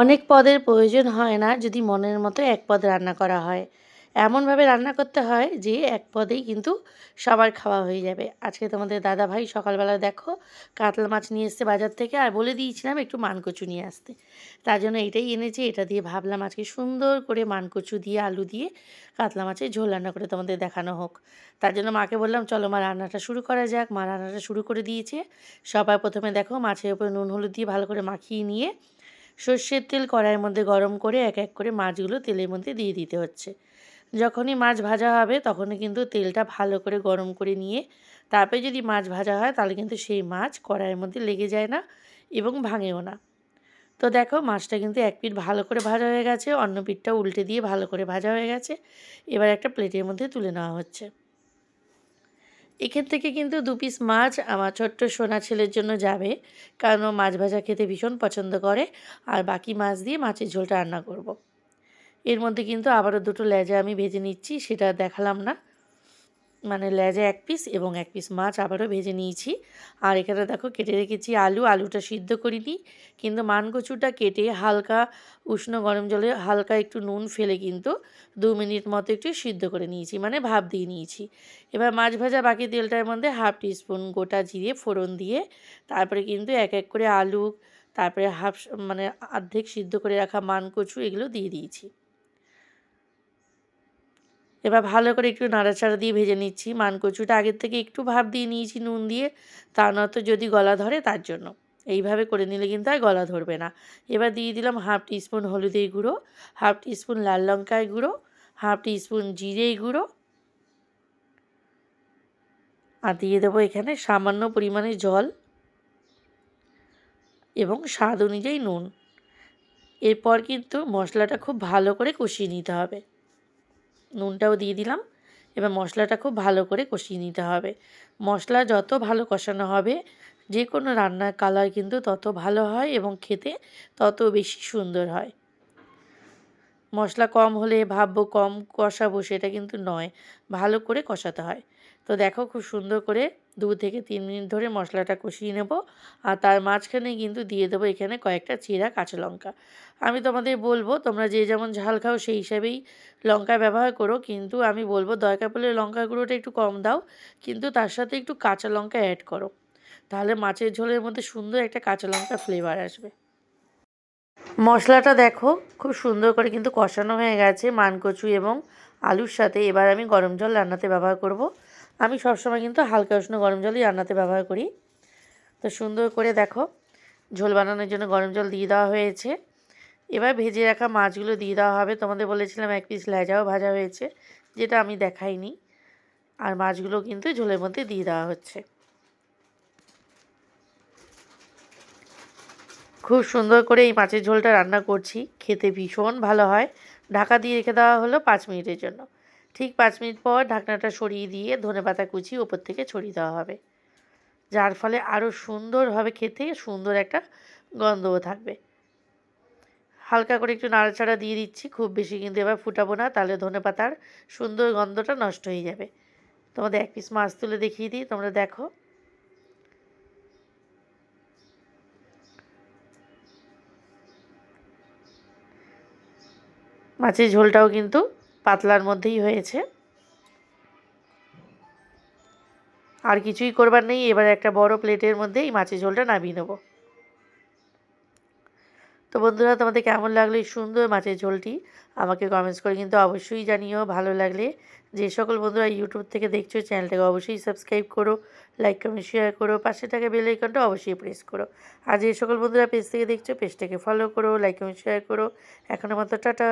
অনেক পদের প্রয়োজন হয় না যদি মনের মতো এক পদ রান্না করা হয়। এমনভাবে রান্না করতে হয় যে এক পদেই কিন্তু সবার খাওয়া হয়ে যাবে। আজকে তোমাদের দাদা ভাই সকালবেলা দেখো কাতলা মাছ নিয়ে এসছে বাজার থেকে আর বলে দিয়েছিলাম একটু মানকচু নিয়ে আসতে। তার জন্য এটাই এনেছি, এটা দিয়ে ভাবলাম আজকে সুন্দর করে মানকচু দিয়ে, আলু দিয়ে কাতলা মাছের ঝোল রান্না করে তোমাদের দেখানো হোক। তার জন্য মাকে বললাম, চলো মা রান্নাটা শুরু করা যাক। মা রান্নাটা শুরু করে দিয়েছে। সবার প্রথমে দেখো মাছের উপরে নুন, হলুদ দিয়ে ভালো করে মাখিয়ে নিয়ে সর্ষের তেল কড়াইয়ের মধ্যে গরম করে এক এক করে মাছগুলো তেলের মধ্যে দিয়ে দিতে হচ্ছে। যখনই মাছ ভাজা হবে, তখনই কিন্তু তেলটা ভালো করে গরম করে নিয়ে, তারপরে যদি মাছ ভাজা হয়, তাহলে কিন্তু সেই মাছ কড়াইয়ের মধ্যে লেগে যায় না এবং ভাঙেও না। তো দেখো, মাছটা কিন্তু এক পিঠ ভালো করে ভাজা হয়ে গেছে, অন্য পিঠটা উল্টে দিয়ে ভালো করে ভাজা হয়ে গেছে। এবার একটা প্লেটের মধ্যে তুলে নেওয়া হচ্ছে। এখান থেকে কিন্তু দু পিস মাছ আমার ছোট্ট সোনা ছেলের জন্য যাবে। কারণ ও মাছ ভাজা খেতে ভীষণ পছন্দ করে। আর বাকি মাছ দিয়ে মাছের ঝোলটা রান্না করব। এর মধ্যে কিন্তু আবারও দুটো লেজা আমি ভেজে নিচ্ছি, সেটা দেখালাম না। মানে লেজা এক পিস এবং এক পিস মাছ আবারও ভেজে নিয়েছি। আর এখানে দেখো কেটে রেখেছি আলু, আলুটা সিদ্ধ করিনি কিন্তু মানকচুটা কেটে হালকা উষ্ণ গরম জলে হালকা একটু নুন ফেলে কিন্তু দু মিনিট মতো একটু সিদ্ধ করে নিয়েছি মানে ভাপ দিয়ে নিয়েছি। এবার মাছ ভাজা বাকি তেলটার মধ্যে হাফ টিস্পুন গোটা জিরে ফোড়ন দিয়ে তারপরে কিন্তু এক এক করে আলু, তারপরে হাফ মানে অর্ধেক সিদ্ধ করে রাখা মানকচু এগুলো দিয়ে দিয়েছি। এবার ভালো করে একটু নাড়াচাড়া দিয়ে ভেজে নিচ্ছি। মান মানকচুটা আগের থেকে একটু ভাব দিয়ে নিয়েছি, নুন দিয়ে। তা নয়তো যদি গলা ধরে তার জন্য। এইভাবে করে নিলে কিন্তু আর গলা ধরবে না। এবার দিয়ে দিলাম হাফ টিস্পুন হলুদের গুঁড়ো, হাফ টিস্পুন লাল লঙ্কার গুঁড়ো, হাফ টিস্পুন জিরে গুঁড়ো। আর দিয়ে দেবো এখানে সামান্য পরিমাণে জল এবং স্বাদ অনুযায়ী নুন। এরপর কিন্তু মশলাটা খুব ভালো করে কষিয়ে নিতে হবে। নুনটাও দিয়ে দিলাম। এবার মশলাটা খুব ভালো করে কষিয়ে নিতে হবে। মশলা যত ভালো কষানো হবে যে কোনো রান্নার কালার কিন্তু তত ভালো হয় এবং খেতে তত বেশি সুন্দর হয়। মশলা কম হলে ভাববো কম কষাবো সেটা কিন্তু নয়, ভালো করে কষাতে হয়। তো দেখো খুব সুন্দর করে দু থেকে তিন মিনিট ধরে মশলাটা কষিয়ে নেব। আর তার মাঝখানে কিন্তু দিয়ে দেবো এখানে কয়েকটা চিরা কাঁচা লঙ্কা। আমি তোমাদের বলব, তোমরা যে যেমন ঝাল খাও সেই হিসাবেই লঙ্কা ব্যবহার করো। কিন্তু আমি বলব, দরকার পড়লে লঙ্কা গুঁড়োটা একটু কম দাও, কিন্তু তার সাথে একটু কাঁচা লঙ্কা অ্যাড করো। তাহলে মাছের ঝোলের মধ্যে সুন্দর একটা কাঁচা লঙ্কা ফ্লেভার আসবে। মশলাটা দেখো খুব সুন্দর করে কিন্তু কষানো হয়ে গেছে মানকচু এবং আলুর সাথে। এবার আমি গরম জল রান্নাতে ব্যবহার করব। আমি সবসময় কিন্তু হালকা উষ্ণ গরম জলই রান্নাতে ব্যবহার করি। তো সুন্দর করে দেখো, ঝোল বানানোর জন্য গরম জল দিয়ে দেওয়া হয়েছে। এবার ভেজে রাখা মাছগুলো দিয়ে দেওয়া হবে। তোমাদের বলেছিলাম এক পিস লেজাও ভাজা হয়েছে, যেটা আমি দেখাইনি। আর মাছগুলো কিন্তু ঝোলের মধ্যে দিয়ে দেওয়া হচ্ছে। খুব সুন্দর করে এই মাছের ঝোলটা রান্না করছি। খেতে ভীষণ ভালো হয়। ঢাকা দিয়ে রেখে দেওয়া হলো পাঁচ মিনিটের জন্য। ঠিক পাঁচ মিনিট পর ঢাকনাটা সরিয়ে দিয়ে ধনে পাতা কুচি ওপর থেকে ছড়িয়ে দেওয়া হবে। যার ফলে আরও সুন্দরভাবে খেতে সুন্দর একটা গন্ধও থাকবে। হালকা করে একটু নাড়াচাড়া দিয়ে দিচ্ছি, খুব বেশি কিন্তু এবার ফুটাবো না, তাহলে ধনে পাতার সুন্দর গন্ধটা নষ্ট হয়ে যাবে। তোমাদের এক পিস মাছ তুলে দেখিয়ে দিই, তোমরা দেখো। মাছের ঝোলটাও কিন্তু পাতলার মধ্যেই হয়েছে। আর কিছুই করবার নেই, এবার একটা বড় প্লেটের মধ্যে এই মাছের ঝোলটা নামিয়ে নেব। তো বন্ধুরা, তোমাদের কেমন লাগল এই সুন্দর মাছের ঝোলটি? আমাকে কমেন্টস করে কিন্তু অবশ্যই জানিও, ভালো লাগলে যে সকল বন্ধুরা ইউটিউব থেকে দেখছ, চ্যানেলটাকে অবশ্যই সাবস্ক্রাইব করো লাইক কমেন্ট শেয়ার করো, পাশে থাকা বেল আইকনটা অবশ্যই প্রেস করো। আর যে সকল বন্ধুরা পেজ থেকে দেখছ পেজটাকে ফলো করো লাইক কমেন্ট শেয়ার করো। এখনও মতো, টাটা!